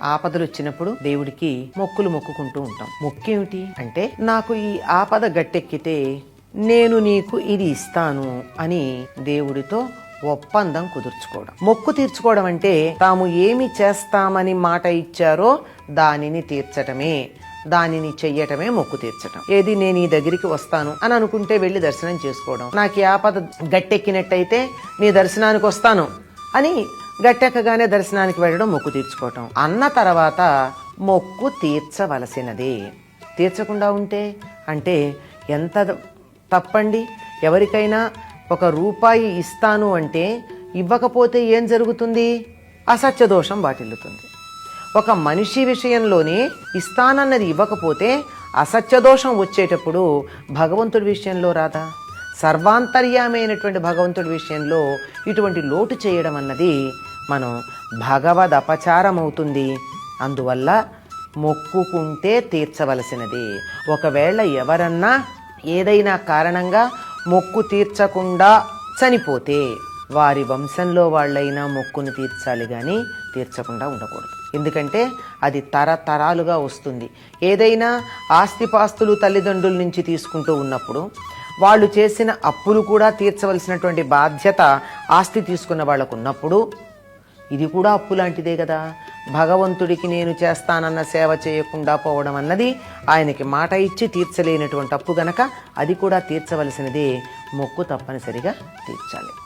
ఆపదలు వచ్చినప్పుడు దేవుడికి మొక్కులు మొక్కుకుంటూ ఉంటాం. మొక్కేమిటి అంటే నాకు ఈ ఆపద గట్టెక్కితే నేను నీకు ఇది ఇస్తాను అని దేవుడితో ఒప్పందం కుదుర్చుకోవడం. మొక్కు తీర్చుకోవడం అంటే తాము ఏమి చేస్తామని మాట ఇచ్చారో దానిని తీర్చటమే దానిని చెయ్యటమే మొక్కు తీర్చటం. ఏది నేను ఈ దగ్గరికి వస్తాను అని అనుకుంటే వెళ్ళి దర్శనం చేసుకోవడం. నాకు ఆపద గట్టెక్కినట్టయితే నీ దర్శనానికి వస్తాను అని గట్టెక్కగానే దర్శనానికి వెళ్ళడం మొక్కు తీర్చుకోవటం. అన్న తర్వాత మొక్కు తీర్చవలసినదే. తీర్చకుండా ఉంటే అంటే ఎంత తప్పండి? ఎవరికైనా ఒక రూపాయి ఇస్తాను అంటే ఇవ్వకపోతే ఏం జరుగుతుంది? అసత్య దోషం వాటిల్లుతుంది. ఒక మనిషి విషయంలోనే ఇస్తానన్నది ఇవ్వకపోతే అసత్య దోషం వచ్చేటప్పుడు భగవంతుడి విషయంలో రాదా? సర్వాంతర్యామైనటువంటి భగవంతుడి విషయంలో ఇటువంటి లోటు చేయడం అన్నది మనం భగవద్ అపచారమవుతుంది. అందువల్ల మొక్కుకుంటే తీర్చవలసినది. ఒకవేళ ఎవరన్నా ఏదైనా కారణంగా మొక్కు తీర్చకుండా చనిపోతే వారి వంశంలో వాళ్ళైనా మొక్కును తీర్చాలి కానీ తీర్చకుండా ఉండకూడదు. ఎందుకంటే అది తరతరాలుగా వస్తుంది. ఏదైనా ఆస్తిపాస్తులు తల్లిదండ్రుల నుంచి తీసుకుంటూ ఉన్నప్పుడు వాళ్ళు చేసిన అప్పులు కూడా తీర్చవలసినటువంటి బాధ్యత ఆస్తి తీసుకున్న వాళ్ళకు ఉన్నప్పుడు ఇది కూడా అప్పు లాంటిదే కదా. భగవంతుడికి నేను చేస్తానన్న సేవ చేయకుండా పోవడం అన్నది ఆయనకి మాట ఇచ్చి తీర్చలేనటువంటి అప్పు గనక అది కూడా తీర్చవలసినదే. మొక్కు తప్పనిసరిగా తీర్చాలి.